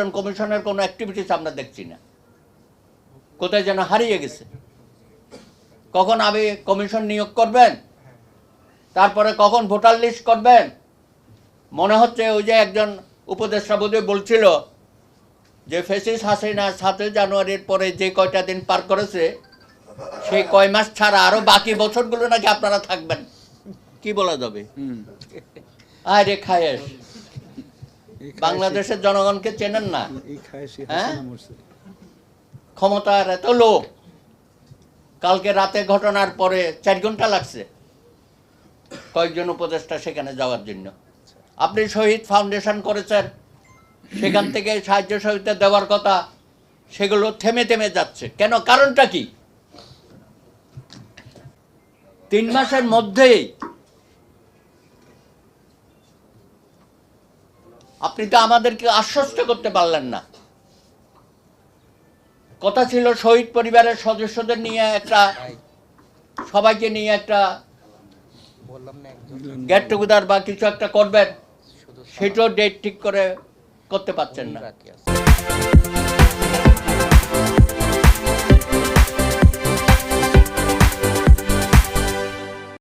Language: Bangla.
নির্বাচন কমিশনের কোনো অ্যাক্টিভিটিস আমরা দেখছি না। কোথায় যেন হারিয়ে গেছে। কখন আবে কমিশন নিয়োগ করবেন? তারপরে কখন ভোটার লিস্ট করবেন? মনে হচ্ছে ওই যে একজন উপদেষ্টা বোধহয় বলছিল যে ফেসিস হাসিনা সাতই জানুয়ারির পরে যে কয়টা দিন পার করেছে সেই কয় মাস ছাড়া আরও বাকি বছরগুলো নাকি আপনারা থাকবেন। কি বলা যাবে? আরে খায়েশ। বাংলাদেশের জনগণকে চেনেন না। হ্যাঁ? ক্ষমতার এত লোক কালকে রাতে ঘটনার পরে চার ঘণ্টা লাগছে। কয়েকজন উপদেষ্টা সেখানে যাওয়ার জন্য। আপনি শহীদ ফাউন্ডেশন করেছেন সেখান থেকে সাহায্য সহযোগিতা দেওয়ার কথা সেগুলো থেমে থেমে যাচ্ছে। কেন? কারণটা কি? তিন মাসের মধ্যেই আপনি তো আমাদেরকে আশ্বস্ত করতে পারলেন না। কথা ছিল শহীদ পরিবারের সদস্যদের নিয়ে একটা, সবাইকে নিয়ে একটা গেট টুগেদার বা কিছু একটা করবেন, সেটাও ডেট ঠিক করে করতে পারছেন না।